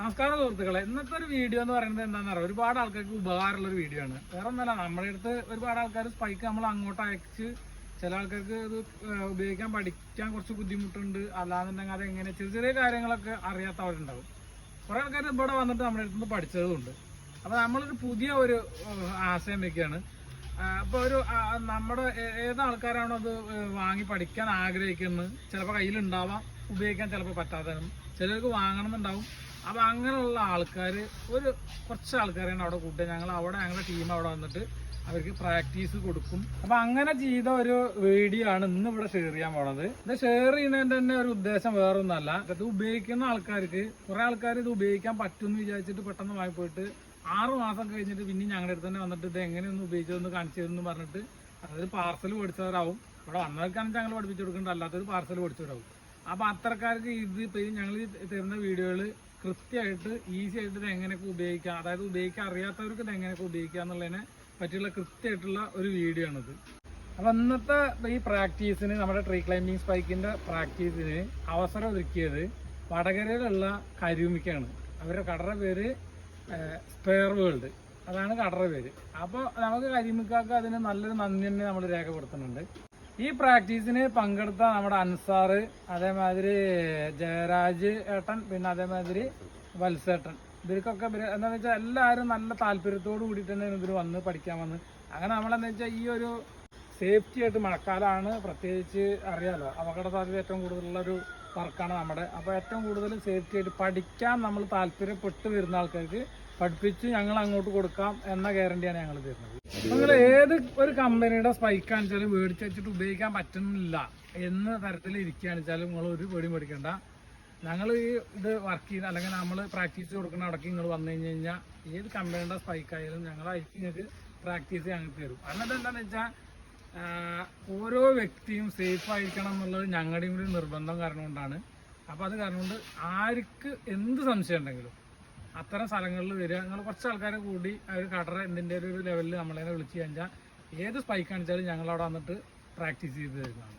നമസ്കാരം സുഹൃത്തുക്കളെ. ഇന്നത്തെ ഒരു വീഡിയോ എന്ന് പറയുന്നത് എന്താണെന്ന് അറിയാം? ഒരുപാട് ആൾക്കാർക്ക് ഉപകാരമുള്ള ഒരു വീഡിയോ ആണ്. വേറെ ഒന്നല്ല നമ്മുടെ അടുത്ത് ഒരുപാട് ആൾക്കാർ സ്പൈക്ക് നമ്മൾ അങ്ങോട്ട് അയച്ച് ചില ആൾക്കാർക്ക് ഇത് ഉപയോഗിക്കാൻ പഠിക്കാൻ കുറച്ച് ബുദ്ധിമുട്ടുണ്ട്. അല്ലാന്നുണ്ടെങ്കിൽ അത് എങ്ങനെ ചെറിയ ചെറിയ കാര്യങ്ങളൊക്കെ അറിയാത്തവരുണ്ടാവും. കുറെ ആൾക്കാർ ഇവിടെ വന്നിട്ട് നമ്മുടെ അടുത്ത് നിന്ന് പഠിച്ചതുമുണ്ട്. അപ്പോൾ നമ്മളൊരു പുതിയ ഒരു ആശയം വെക്കുകയാണ്. അപ്പോൾ ഒരു നമ്മുടെ ഏത് ആൾക്കാരാണോ അത് വാങ്ങി പഠിക്കാൻ ആഗ്രഹിക്കുന്നത്? ചിലപ്പോൾ കയ്യിലുണ്ടാവാം ഉപയോഗിക്കാൻ ചിലപ്പോൾ പറ്റാത്തതും. ചിലർക്ക് ചിലർക്ക് വാങ്ങണമെന്നുണ്ടാവും. അപ്പോൾ അങ്ങനെയുള്ള ആൾക്കാർ ഒരു കുറച്ച് ആൾക്കാരെയാണ് അവിടെ കൂട്ടുക. ഞങ്ങൾ അവിടെ ഞങ്ങളുടെ ടീം അവിടെ വന്നിട്ട് അവർക്ക് പ്രാക്ടീസ് കൊടുക്കും. അപ്പൊ അങ്ങനെ ചെയ്ത ഒരു വീഡിയോ ആണ് ഇന്ന് ഇവിടെ ഷെയർ ചെയ്യാൻ പോണത്. ഇത് ഷെയർ ചെയ്യുന്നതിന്റെ തന്നെ ഒരു ഉദ്ദേശം വേറൊന്നല്ല. ഇത് ഉപയോഗിക്കുന്ന ആൾക്കാർക്ക് കുറെ ആൾക്കാർ ഇത് ഉപയോഗിക്കാൻ പറ്റും എന്ന് വിചാരിച്ചിട്ട് പെട്ടെന്ന് വാങ്ങിപ്പോയിട്ട് ആറ് മാസം കഴിഞ്ഞിട്ട് പിന്നെ ഞങ്ങളുടെ അടുത്ത് തന്നെ വന്നിട്ട് ഇത് എങ്ങനെയൊന്ന് ഉപയോഗിച്ചതെന്ന് കാണിച്ചു തരുമെന്ന് പറഞ്ഞിട്ട് അതായത് പാർസൽ പഠിച്ചവരാവും ഇവിടെ വന്നവർക്കാണെങ്കിൽ ഞങ്ങൾ പഠിപ്പിച്ചു കൊടുക്കേണ്ട അല്ലാത്തൊരു പാർസൽ പഠിച്ചവരാവും അപ്പൊ അത്തരക്കാർക്ക് ഇത് ഞങ്ങൾ തരുന്ന വീഡിയോകൾ കൃത്യമായിട്ട് ഈസി ആയിട്ട് ഇത് എങ്ങനെയൊക്കെ ഉപയോഗിക്കാം. അതായത് ഉപയോഗിക്കാൻ അറിയാത്തവർക്ക് ഇത് എങ്ങനെയൊക്കെ ഉപയോഗിക്കാം എന്നുള്ളതിനെ പറ്റിയുള്ള കൃത്യമായിട്ടുള്ള ഒരു വീഡിയോ ആണിത്. അപ്പം അന്നത്തെ ഈ പ്രാക്ടീസിന് നമ്മുടെ ട്രീ ക്ലൈമ്പിങ് സ്പൈക്കിന്റെ പ്രാക്ടീസിന് അവസരം ഒരുക്കിയത് വടകരയിലുള്ള കരുമിക്കാണ്. അവരുടെ കടയുടെ പേര് സ്പെയർ വേൾഡ് അതാണ് കടയുടെ പേര്. അപ്പോൾ നമുക്ക് കരിമിക്കാർക്ക് അതിന് നല്ലൊരു നന്ദി തന്നെ നമ്മൾ രേഖപ്പെടുത്തുന്നുണ്ട്. ഈ പ്രാക്ടീസിന് പങ്കെടുത്ത നമ്മുടെ അൻസാറ് അതേമാതിരി ജയരാജ് ഏട്ടൻ പിന്നെ അതേമാതിരി വത്സേട്ടൻ. ഇവർക്കൊക്കെ എന്താ വെച്ചാൽ എല്ലാവരും നല്ല താല്പര്യത്തോട് കൂടിയിട്ട് തന്നെ ഇവർ വന്ന് പഠിക്കാൻ വന്ന്. അങ്ങനെ നമ്മളെന്താ വെച്ചാൽ ഈ ഒരു സേഫ്റ്റി ആയിട്ട് മഴക്കാലമാണ് പ്രത്യേകിച്ച് അറിയാലോ. അപകട സാധ്യത ഏറ്റവും കൂടുതലുള്ള ഒരു വർക്കാണ് നമ്മുടെ. അപ്പോൾ ഏറ്റവും കൂടുതൽ സേഫ്റ്റി ആയിട്ട് പഠിക്കാൻ നമ്മൾ താല്പര്യപ്പെട്ട് വരുന്ന ആൾക്കാർക്ക് പഠിപ്പിച്ച് ഞങ്ങൾ അങ്ങോട്ട് കൊടുക്കാം എന്ന ഗ്യാരണ്ടിയാണ് ഞങ്ങൾ തരുന്നത്. നിങ്ങൾ ഏത് ഒരു കമ്പനിയുടെ സ്പൈക്ക് ആണെച്ചാലും മേടിച്ച് വെച്ചിട്ട് ഉപയോഗിക്കാൻ പറ്റുന്നില്ല എന്ന തരത്തിൽ ഇരിക്കുകയാണ് വെച്ചാലും നിങ്ങൾ ഒരു പേടി മേടിക്കണ്ട ഞങ്ങൾ ഈ ഇത് വർക്ക് ചെയ്യുന്ന അല്ലെങ്കിൽ നമ്മൾ പ്രാക്ടീസ് കൊടുക്കുന്ന അടക്കം നിങ്ങൾ വന്നു കഴിഞ്ഞ് കഴിഞ്ഞാൽ ഏത് കമ്പനിയുടെ സ്പൈക്ക് ആയാലും ഞങ്ങളായിരിക്കും നിങ്ങൾക്ക് പ്രാക്ടീസ് ഞങ്ങൾക്ക് തരും. അല്ലാതെ എന്താണെന്ന് വെച്ചാൽ ഓരോ വ്യക്തിയും സേഫ് ആയിരിക്കണം എന്നുള്ളത് ഞങ്ങളുടെയും കൂടി നിർബന്ധം കാരണം കൊണ്ടാണ്. അപ്പോൾ അത് കാരണം കൊണ്ട് ആർക്ക് എന്ത് സംശയം ഉണ്ടെങ്കിലും അത്തരം സ്ഥലങ്ങളിൽ വരിക. നിങ്ങൾ കുറച്ച് ആൾക്കാരെ കൂടി ആ ഒരു കടറ എന്തിന്റെ ഒരു ലെവലിൽ നമ്മളെ വിളിച്ച് കഴിഞ്ഞാൽ ഏത് സ്പൈക്ക് കാണിച്ചാലും ഞങ്ങൾ അവിടെ വന്നിട്ട് പ്രാക്ടീസ് ചെയ്ത് തരുന്നതാണ്.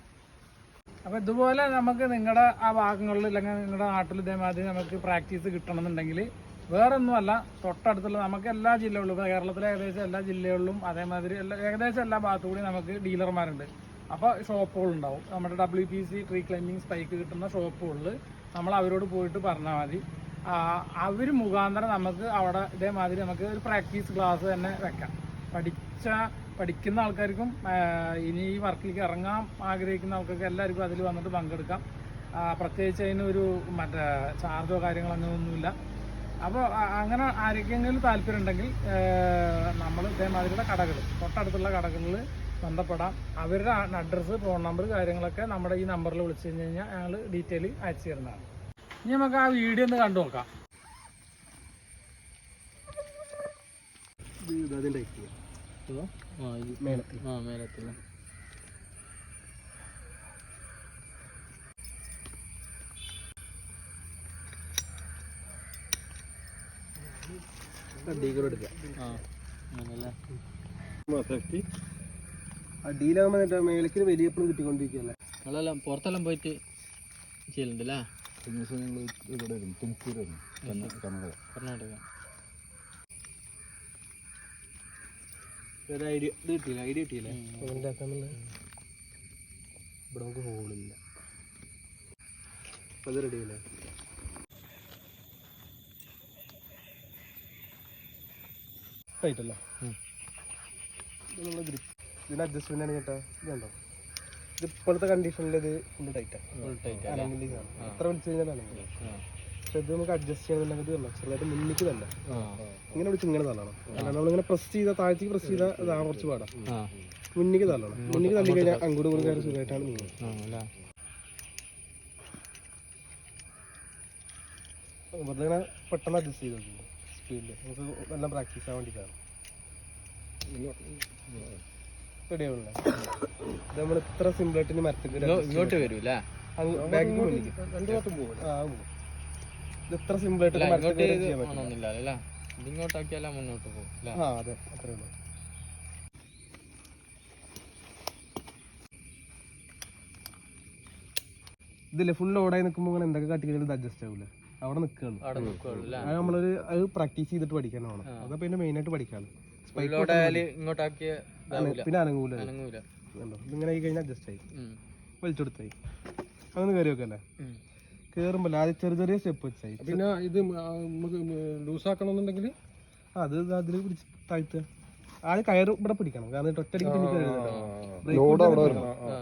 അപ്പോൾ ഇതുപോലെ നമുക്ക് നിങ്ങളുടെ ആ ഭാഗങ്ങളിൽ അല്ലെങ്കിൽ നിങ്ങളുടെ നാട്ടിൽ ഇതേമാതിരി നമുക്ക് പ്രാക്ടീസ് കിട്ടണമെന്നുണ്ടെങ്കിൽ വേറൊന്നുമല്ല തൊട്ടടുത്തുള്ള നമുക്ക് എല്ലാ ജില്ലകളിലും ഇപ്പോൾ കേരളത്തിലെ ഏകദേശം എല്ലാ ജില്ലകളിലും അതേമാതിരി എല്ലാ ഏകദേശം എല്ലാ ഭാഗത്തു കൂടി നമുക്ക് ഡീലർമാരുണ്ട്. അപ്പോൾ ഷോപ്പുകളുണ്ടാവും നമ്മുടെ W P C tree climbing spike കിട്ടുന്ന ഷോപ്പുകളിൽ നമ്മൾ അവരോട് പോയിട്ട് പറഞ്ഞാൽ മതി. അവർ മുഖാന്തരം നമുക്ക് അവിടെ ഇതേമാതിരി നമുക്ക് ഒരു പ്രാക്ടീസ് ക്ലാസ് തന്നെ വെക്കാം. പഠിച്ച പഠിക്കുന്ന ആൾക്കാർക്കും ഇനി ഈ വർക്കിലേക്ക് ഇറങ്ങാൻ ആഗ്രഹിക്കുന്ന ആൾക്കാർക്ക് എല്ലാവർക്കും അതിൽ വന്നിട്ട് പങ്കെടുക്കാം. പ്രത്യേകിച്ച് അതിനൊരു മറ്റേ ചാർജോ കാര്യങ്ങളോ അങ്ങനെയൊന്നുമില്ല. അപ്പോൾ അങ്ങനെ ആരെങ്കിലും താല്പര്യം ഉണ്ടെങ്കിൽ നമ്മൾ ഇതേമാതിരിയുടെ കടകൾ തൊട്ടടുത്തുള്ള കടകളിൽ ബന്ധപ്പെടാം. അവരുടെ അഡ്രസ്സ് ഫോൺ നമ്പർ കാര്യങ്ങളൊക്കെ നമ്മുടെ ഈ നമ്പറിൽ വിളിച്ചു കഴിഞ്ഞ് കഴിഞ്ഞാൽ ഞങ്ങൾ ഡീറ്റെയിൽ അയച്ചു തരുന്നതാണ്. ഇനി നമുക്ക് ആ വീഡിയോ ഒന്ന് കണ്ടു നോക്കാം. അടിയിലാകുമ്പോ മേലത്തിൽ ആ മേലത്തില്ല അടികൂടെ എടുക്കുക ആ അങ്ങനല്ലേ? എഫക്റ്റ് അടിയിലാകുമ്പോൾ എന്നിട്ട് മേലേക്ക് വലിയ എപ്പോഴും കിട്ടിക്കൊണ്ടിരിക്കുകയല്ലേ? നിങ്ങളെല്ലാം പുറത്തെല്ലാം പോയിട്ട് ചെയ്യലുണ്ടല്ലേ? ഞങ്ങൾ ഇവിടെ വരും തുംകൂരായിരുന്നു കർണാടക കർണാടക. ഒരു ഐഡിയ ഇത് കിട്ടിയില്ല? ഐഡിയ കിട്ടിയില്ലേ? ഇവിടെ നമുക്ക് ഹോളില്ല അത് റെഡിയല്ലേ ഗ്രിപ്പ്. അഡ്ജസ്റ്റ്മെന്റ് ആണ് കേട്ടോ ഇതുണ്ടോ ഇത് ഇപ്പോഴത്തെ കണ്ടീഷനിൽ ഇത് ഫുൾ ടൈറ്റാണ് ടൈറ്റ് ഇതാണ് എത്ര വിളിച്ചു കഴിഞ്ഞാലാണെങ്കിൽ പക്ഷെ ഇത് നമുക്ക് അഡ്ജസ്റ്റ് ചെയ്യണമെന്നുണ്ടെങ്കിൽ ഇത് തന്നെ ചെറുതായിട്ട് മുന്നിക്ക് തന്നെ. ഇങ്ങനെ വിളിച്ച് ഇങ്ങനെ തള്ളണം. അല്ല നമ്മളിങ്ങനെ പ്രസ് ചെയ്ത താഴ്ത്തേക്ക് പ്രസ് ചെയ്ത ഇതാ കുറച്ച് പാടാം. മുന്നിക്ക് തള്ളണം. മുന്നിക്ക് തള്ളി കഴിഞ്ഞാൽ അങ്ങോട്ട് കൊടുക്കാൻ കയറി സുഖമായിട്ടാണ് നീങ്ങുന്നത്. വെറുതെ ഇങ്ങനെ പെട്ടെന്ന് അഡ്ജസ്റ്റ് ചെയ്ത് സ്പീഡിൽ നമുക്ക് നല്ല പ്രാക്ടീസ് ആവാൻ വേണ്ടിയിട്ടാണ്. റെഡി ആവണില്ല ഇത് നമ്മൾ ഇത്ര സിമ്പിളായിട്ട് ഇങ്ങോട്ട് ബാക്കിൽ ഇത് ഇത്ര സിമ്പിളായിട്ട് ചെയ്യാൻ മുന്നോട്ട് പോകും ആ അതെ. അത്രേ ഉള്ളൂ. ഇതില്ലേ ഫുൾ ഓടായി നിൽക്കുമ്പോൾ ഇങ്ങനെ എന്തൊക്കെ കാട്ടി കഴിഞ്ഞാൽ ഇത് അഡ്ജസ്റ്റ് ആവില്ല? അവിടെ അത് നമ്മളൊരു അത് പ്രാക്ടീസ് ചെയ്തിട്ട് പഠിക്കാനാണ്. അതപ്പോൾ പിന്നെ മെയിനായിട്ട് ആയാൽ ഇങ്ങോട്ടാക്കിയ പിന്നെ അനങ്ങൂല. അനങ്ങൂല. കണ്ടോ? ഇതിങ്ങനെ ആയി കഴിഞ്ഞാൽ അഡ്ജസ്റ്റ് ആയി. വലിച്ചെടുത്തായി. അങ്ങനെ കയറി വെക്കല്ലേ. കയറുമ്പോൾ ആദ്യം ചെറിയ ചെറിയ സ്റ്റെപ്പ് വെച്ചായി. പിന്നെ ഇത് നമുക്ക് ലൂസാക്കണമെന്നുണ്ടെങ്കിൽ അത് അതിൽ പിടിച്ച് താഴ്ത്തുക. ആദ്യം കയറ് ഇവിടെ പിടിക്കണം. കാരണം ഇത് ഒറ്റയടിക്ക് പിന്നെ ലോഡ് അവിടെ പിടിച്ചാൽ ആ.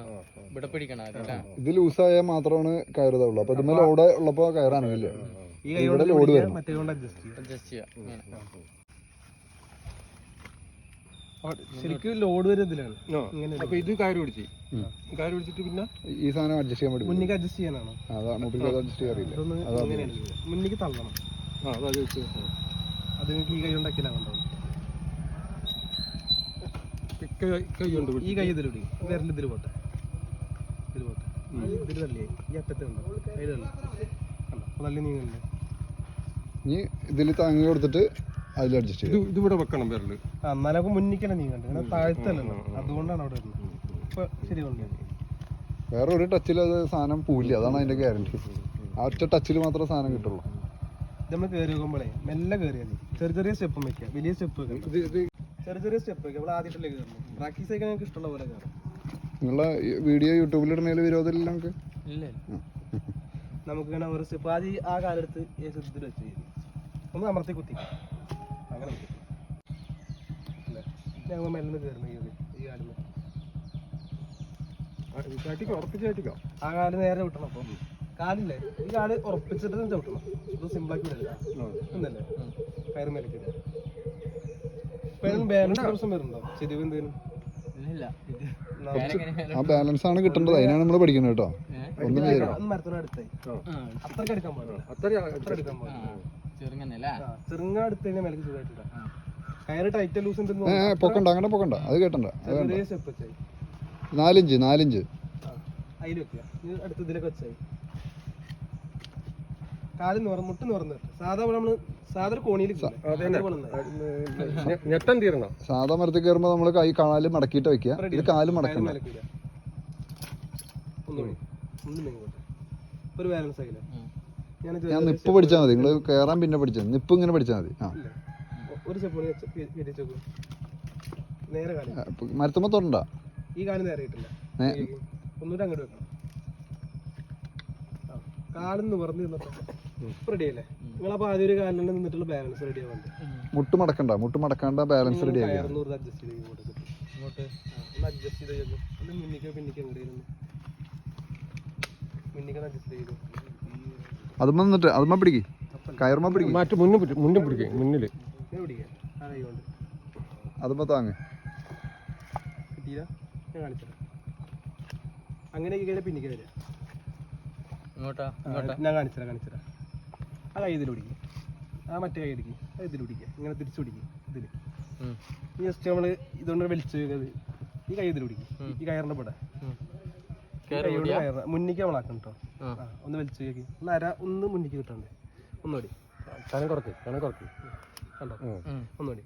ഇവിടെ പിടിക്കണം അല്ലേ? ഇത് ലൂസായാൽ മാത്രമാണ് കയറുതാവുള്ളൂ അപ്പൊ ഇതിന്മേൽ ലോഡ് ഉള്ളപ്പോ കയറാനില്ല ഈ കൈ കൊണ്ട് ലോഡ് വരും. മറ്റേ കൊണ്ട് അഡ്ജസ്റ്റ് ചെയ്യാം ശരിക്കും ലോഡ് വരുന്നതിലാണ് ഇങ്ങനെ അപ്പൊ ഇത് കയറ് പിടിച്ച്. കയറ് പിടിച്ചിട്ട് പിന്നെ ഈ സാധനം അഡ്ജസ്റ്റ് ചെയ്യാൻ മുന്നിക്ക് അഡ്ജസ്റ്റ് ചെയ്യാനാണോ? അഡ്ജസ്റ്റ് ചെയ്യാറില്ല. മുന്നിക്ക് തള്ളണം. അതാ നിങ്ങൾക്ക് ഈ കൈ ഈ കൈ ഇതിലൂടെ പിടി വിരൽ ഇതിൽ പോട്ടെ. ഇതിൽ പോട്ടെ. ഇതിൽ തള്ളിയേ ഈ അറ്റത്ത് ഉണ്ടോ തള്ളി. നീങ്ങണ്ടേ ഇതിൽ താങ്ങി കൊടുത്തിട്ട് അതിൽ അഡ്ജസ്റ്റ് ഇത് ചെയ്യാം വെക്കണം വിരൽ. എന്നാലും നീ നീങ്ങണ്ടേ? ഇങ്ങനെ താഴ്ത്തല്ലല്ലോ അതുകൊണ്ടാണ് അവിടെ വരുന്നത് ഇപ്പൊ ശരി വേറെ ഒരു ടച്ചിൽ അത് സാധനം പൂല്ല അതാണ് അതിന്റെ ഗ്യാരണ്ടി ആ ഒറ്റ ടച്ചിൽ മാത്രമേ സാധനം കിട്ടുള്ളൂ. ഇത് നമ്മൾ കയറി നോക്കുമ്പോഴേ മെല്ലെ കയറിയാൽ ചെറിയ ചെറിയ സ്റ്റെപ്പും വെക്കുക വലിയ സ്റ്റെപ്പ് ചെറിയ ചെറിയ സ്റ്റെപ്പ് വെക്കുക നമ്മൾ ആദ്യമായിട്ടല്ലേ കയറുന്നത്. പ്രാക്ടീസ് ഒക്കെ ഞങ്ങൾക്ക് ഇഷ്ടമുള്ള പോലെ കയറും. നിങ്ങളെ വീഡിയോ യൂട്യൂബിൽ ഇടുന്നതിൽ വിരോധമില്ല നമുക്ക് ഇല്ല. നമുക്ക് ഇങ്ങനെ ഒരു സ്റ്റെപ്പ് ആദ്യം ആ കാലെടുത്ത് ഏ ശ്രദ്ധത്തിൽ വെച്ച് ചെയ്യും ഒന്ന് അമർത്തി കുത്തി. ഞങ്ങൾ മെല്ലെ കയറുന്നു ഈ ഈ കാലിന്. ചാട്ടിക്കോ ഉറപ്പിച്ച് ചാട്ടിക്കോ ആ കാൽ നേരെ വിട്ടണം അപ്പം. കാലില്ലേ? ഈ കാൽ ഉറപ്പിച്ചിട്ട് തന്നെ ചവിട്ടണം. ഇത് സിമ്പിളാക്കി വിടില്ല എന്നല്ലേ കയറി മേലേക്ക് ഇടുക. ഇപ്പൊ ഏതെങ്കിലും ബാലൻസ് ദിവസം വരുന്നുണ്ടോ? ഇല്ല ഇല്ല ഇത് എന്നാ ഞാനെങ്ങനെ ആ ബാലൻസ് ആണ് കിട്ടേണ്ടത്. അതിനാണ് നമ്മൾ പഠിക്കുന്നത് കേട്ടോ. ഒന്നും അത്രയ്ക്ക് എടുക്കാൻ പാടില്ല അത്ര അത്ര എടുക്കാൻ പാടില്ല ചെറുങ്ങനെ ചെറുങ്ങ അടുത്ത് കഴിഞ്ഞാൽ മേലേക്ക് സുഖമായിട്ടില്ല പൊക്കണ്ട അങ്ങനെ പൊക്കണ്ട. അത് കേട്ടണ്ട നാലിഞ്ച് നാലിഞ്ച്. കാൽ മുട്ട് നിറന്ന്. സാധാ നമ്മൾ സാധാ കോണിയിൽ തീരണം സാധാ മരത്തിൽ കയറുമ്പോ നമ്മൾ കൈ കാൽ മടക്കിട്ട് വെക്കുക. ഇത് കാൽ മടക്കണ്ട. ഒരു ബാലൻസ് ആയില്ല ഞാൻ ഞാൻ നിപ്പ് പഠിച്ചാൽ മതി. നിങ്ങൾ കേറാൻ പിന്നെ പഠിച്ചാൽ നിപ്പ് ഇങ്ങനെ പഠിച്ചാൽ മതി. ആ. ഒരു കൂടി വെച്ച് നേരെ കാൽ ഈ കാലം നേരെ ഒന്നുകൂടി അങ്ങോട്ട് വെക്കണം. കാലും നിവർന്ന് നിന്നപ്പോ റെഡി അല്ലേ? നിങ്ങളപ്പോ ആദ്യം ഒരു കാലിൽ നിന്നിട്ടുള്ള ബാലൻസ് റെഡി ആവാണ്ട് മുട്ട് മടക്കണ്ട മുട്ട് മടക്കാണ്ട ബാലൻസ് റെഡി ആയി അഡ്ജസ്റ്റ് ചെയ്ത് ഇങ്ങോട്ട് ഇങ്ങോട്ട്. ഒന്ന് അഡ്ജസ്റ്റ് ചെയ്ത് ചെയ്തു ഒന്ന് മുന്നിക്കോ പിന്നിക്കോ എങ്ങോട്ടേലും മുന്നിക്കൊന്ന് അഡ്ജസ്റ്റ് ചെയ്തു അതുമ്മ നിന്നിട്ട് അതുമ്മ പിടിക്കും. കയറുമ്മ പിടിക്കും. മാറ്റി മുന്നിൽ പിടിക്കും മുന്നിൽ പിടിക്കും മുന്നിൽ കൊണ്ട്. താങ്ങ്. കിട്ടിയില്ല? ഞാൻ കാണിച്ചത്. അങ്ങനെ കഴിഞ്ഞാൽ പിന്നിക്ക് വരിക ഇങ്ങോട്ടാ ഇങ്ങോട്ടാ. ഞാൻ കാണിച്ചുതരാം കാണിച്ചുതരാം ആ കൈ ഇതിൽ പിടിക്കും. ആ മറ്റേ കൈ ഇടിക്കും അത് ഇതിൽ പിടിക്കുക ഇങ്ങനെ തിരിച്ചു പിടിക്കും ഇതിൽ ഈ ജസ്റ്റ് നമ്മൾ ഇതുകൊണ്ട് വലിച്ചു വെക്കുന്നത് ഈ കൈ ഇതിൽ പിടിക്കും. ഈ കയറിന്റെ ഇവിടെ. ഉം. ഈ കയറ് കൈ കൊണ്ട് പിടിയാ? കയറ മുന്നിക്ക് നമ്മളാക്കണം കേട്ടോ ഒന്ന് വലിച്ചു വെക്കി ഒന്ന് അര ഒന്ന് മുന്നിക്ക് കിട്ടണ്ടേ? ഒന്നുകൂടി കനം കുറക്ക് കനം കുറക്ക്. കണ്ടോ? ഉം. ഒന്നുകൂടി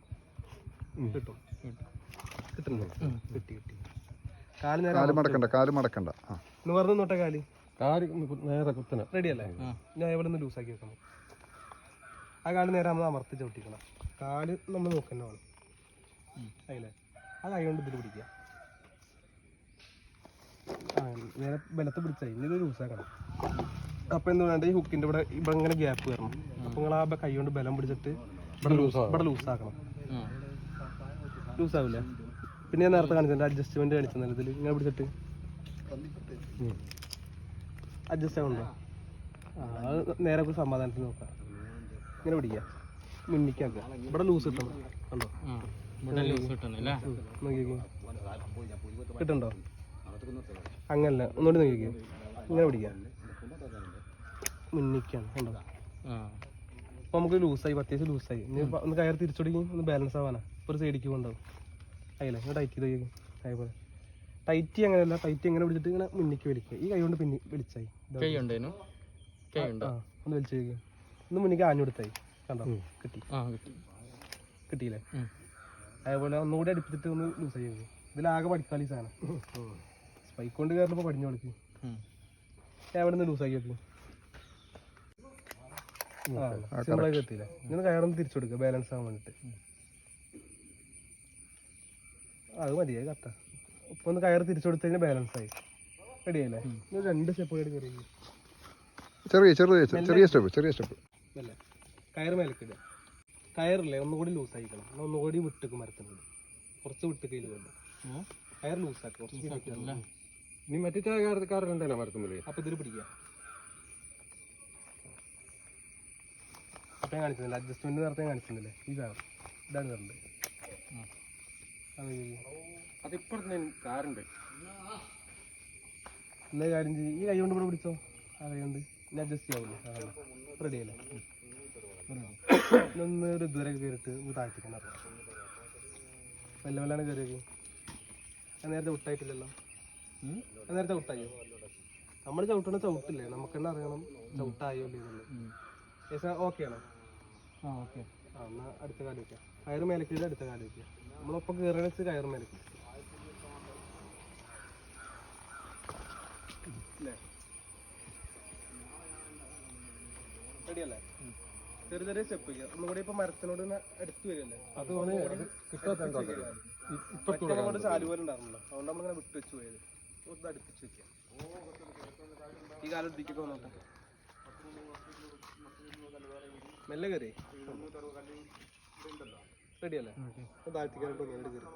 കിട്ടും. ഉം. കിട്ടുന്നുണ്ട്. കിട്ടി കിട്ടി. കാൽ നേരെ കാൽ മടക്കണ്ട കാൽ മടക്കണ്ട. ആ. എന്ന് പറഞ്ഞു നോട്ടെ കാൽ. കാൽ നേരെ കുത്തനെ റെഡി അല്ലേ? ഞാൻ ഇവിടെ നിന്ന് ലൂസാക്കി വെക്കണം ആ കാൽ നേരെ നമ്മൾ അമർത്തി ചവിട്ടിക്കണം. കാൽ നമ്മൾ നോക്കുന്ന വേണം അതിലെ ആ കൈ കൊണ്ട് ഇതിൽ പിടിക്കുക. ആ നേരെ ബലത്ത് പിടിച്ചായി ഇനി ഇത് ലൂസാക്കണം. അപ്പോൾ എന്ത് വേണ്ട ഈ ഹുക്കിന്റെ ഇവിടെ ഇവിടെ ഇങ്ങനെ ഗ്യാപ്പ് വരണം. അപ്പോൾ നിങ്ങൾ ആ കൈ കൊണ്ട് ബലം പിടിച്ചിട്ട് ഇവിടെ ലൂസാക്കണം ലൂസാവില്ല പിന്നെ ഞാൻ നേരത്തെ കാണിച്ചിട്ടുണ്ട് അഡ്ജസ്റ്റ്മെന്റ് കാണിച്ചത് ഇതിൽ ഇങ്ങനെ പിടിച്ചിട്ട്. അഡ്ജസ്റ്റ് ആവണ്ടോ ആ അത് നേരെ ഒരു സമാധാനത്തിൽ നോക്കാം. ഇങ്ങനെ പിടിക്കുക മുന്നിക്കാക്കുക. ഇവിടെ ലൂസ് കിട്ടണം. കണ്ടോ? കിട്ടണ്ടോ അങ്ങനല്ല. ഒന്നുകൂടി നോക്കിക്കോ. ഇങ്ങനെ പിടിക്കുക മുന്നിക്കാണ്. കണ്ടോ? ആ. അപ്പോൾ നമുക്ക് ലൂസായി അത്യാവശ്യം ലൂസായി ഇനി ഒന്ന് കയർ തിരിച്ചൊടിക്കും ഒന്ന് ബാലൻസ് ആവാനാ. ഇപ്പോൾ ഒരു സൈഡിലേക്ക് കൊണ്ടുപോകും. അതിലെ ഇങ്ങനെ ടൈറ്റ് ചെയ്ത് അതേപോലെ. ടൈറ്റ് അങ്ങനെയല്ല ടൈറ്റ് ഇങ്ങനെ പിടിച്ചിട്ട് ഇങ്ങനെ മുന്നിക്ക് വലിക്കുക. ഈ കൈ കൊണ്ട് പിന്നെ വലിച്ചായി. ആ ഒന്ന് വലിച്ചു കഴിക്കും ഒന്ന് മുന്നിക്ക് ആഞ്ഞു കൊടുത്തായി. കണ്ടോ? കിട്ടി. കിട്ടിയില്ലേ. അതേപോലെ ഒന്നുകൂടി അടുപ്പിച്ചിട്ട് ഒന്ന് ലൂസ് ആയി ഇതിലാകെ പഠിക്കാൽ ഈ സാധനം. സ്പൈക്ക് കൊണ്ട് കയറുമ്പോൾ പടിഞ്ഞു കൊടുക്കും ഉം. എവിടെ നിന്ന് ലൂസാക്കി വെക്കും സിമ്പിളായി എത്തിയില്ല ഇങ്ങനെ കയറൊന്ന് തിരിച്ചു കൊടുക്കുക ബാലൻസ് ആവാൻ വേണ്ടിട്ട്. അത് മതിയായി കത്ത ഇപ്പൊ ഒന്ന് കയർ തിരിച്ചു കൊടുത്തു കഴിഞ്ഞാൽ ബാലൻസ് ആയി റെഡിയല്ലേ ഇനി രണ്ട് സ്റ്റെപ്പ് കൂടി കയറി ചെറിയ ചെറിയ ചെറിയ സ്റ്റെപ്പ് ചെറിയ സ്റ്റെപ്പ് അല്ലേ കയർ മേലക്കിടുക. കയറില്ലേ ഒന്നുകൂടി ലൂസ് ആയിക്കണം. ഒന്നുകൂടി വിട്ടേക്ക് മരത്തിനോട്. കുറച്ച് വിട്ടുകയിൽ വേണ്ട. കയർ ലൂസാക്കി കുറച്ച് വിട്ടേക്ക്. ഇനി മറ്റേ കയറുണ്ടല്ലോ മരത്തുമ്പിൽ അപ്പൊ ഇതിൽ പിടിക്കുക അപ്പൊ ഞാൻ കാണിച്ചില്ല അഡ്ജസ്റ്റ്മെന്റ് നേരത്തെ കാണിച്ചില്ലേ ഇതാണ്. ഇതാണ് വരണ്ടത് അതിപ്പുറത്ത് കാറുണ്ട്. എന്നാ കാര്യം ചെയ്യും. ഈ കൈ കൊണ്ട് ഇവിടെ പിടിച്ചോ. ആ കൈ കൊണ്ട്. ഇനി അഡ്ജസ്റ്റ് ചെയ്യാവില്ലേ റെഡി അല്ലേ? ഒന്ന് ഒരു ഇതുവരെ കയറിയിട്ട് താഴ്ത്തിക്കണം അപ്പം വല്ല വല്ലാണ് കയറിയത്. ഞാൻ നേരത്തെ വിട്ടായിട്ടില്ലല്ലോ. ഞാൻ നേരത്തെ വിട്ടായോ? നമ്മൾ ചവിട്ടണ ചവിട്ടില്ലേ? നമുക്ക് തന്നെ അറിയണം. ചവിട്ടായോ ഇല്ലെന്നുള്ളത് ഓക്കെ ആണോ? ആ ഓക്കെ. ആ എന്നാ അടുത്ത കാലം വെക്കാം. കയറ് മേലക്കിയത് അടുത്ത കാലം വെക്കാം. നമ്മളൊപ്പം കയറി വെച്ച് കയറ് മേലക്ക് അല്ലേ റെഡിയല്ലേ? ചെറിയ ചെറിയ സ്റ്റെപ്പ് വയ്ക്കുക ഒന്നുകൂടി ഇപ്പൊ മരത്തിനോട് അടുത്ത് വരികയല്ലേ? അത് ഓന് ഇപ്പുറത്തോടെ ചാലു പോലെ ഉണ്ടായിരുന്നല്ലോ. അതുകൊണ്ട് നമ്മളിങ്ങനെ വിട്ട് വെച്ച് പോയത്. അടുപ്പിച്ച് വെക്കാം. ഈ കാലം എടുത്തേക്കൊക്കെ വന്നോട്ടെ മെല്ലെ കയറി റെഡിയല്ലേ? താഴ്ത്തിക്ക് ഇറങ്ങിട്ട് ഒന്നുകൂടി കയറി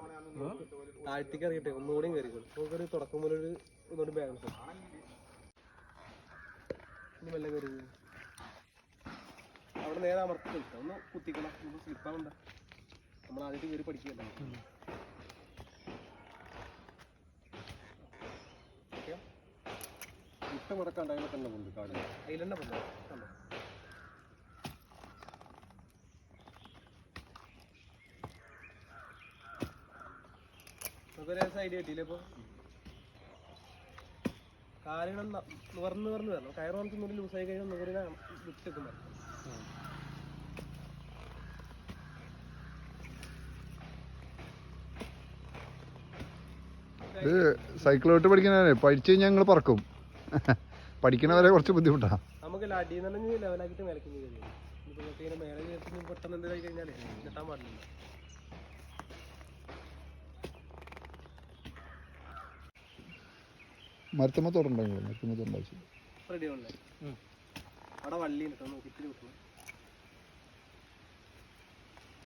താഴ്ത്തിക്ക് ഇറങ്ങിട്ടെ ഒന്നുകൂടി കയറിക്കോളൂ നമുക്കൊരു തുടക്കം പോലെ ഒരു ഒന്നുകൂടി ബാലൻസ് ഇനി മെല്ലെ കയറി അവിടെ നേരെ അമർത്തി നിൽക്കാം. ഒന്ന് കുത്തിക്കണം. സ്ലിപ്പാവണ്ട നമ്മൾ ആദ്യത്തെ കയറി പഠിക്കുകയല്ലേ? ഇട്ട മുടക്കാണ്ട് അതിനെ തന്നെ കൊണ്ട് കാട് അതിലെന്നെ പോകുന്നത് കണ്ടോ? നമുക്കൊരു സൈഡ് കിട്ടിയില്ല ഇപ്പൊ കാലുകൾ നിവർന്ന് നിവർന്ന് വരണം. കയറ് നമുക്ക് ഒന്നുകൂടി ലൂസായി കഴിഞ്ഞാൽ ഒന്നുകൂടി വിട്ടെത്തും വരണം ഇത് സൈക്കിളോട്ട് പഠിക്കുന്നവരെ പഠിച്ചു കഴിഞ്ഞാൽ ഞങ്ങൾ പറക്കും. പഠിക്കണവരെ കുറച്ച് ബുദ്ധിമുട്ടാണ് നമുക്ക് അടിയിൽ നിന്ന് തന്നെ ലെവലാക്കിയിട്ട് മേലേക്ക് കഴിയും. ഇപ്പൊ ഇങ്ങനെ മേലെ പെട്ടെന്ന് എന്ത് കഴിഞ്ഞാലേ കിട്ടാൻ പാടില്ല മരത്തമ്മ തൊടണ്ടോ മരത്തമ്മ തൊണ്ടാവശ്യം റെഡി അവിടെ വള്ളി നോക്കിയിട്ട്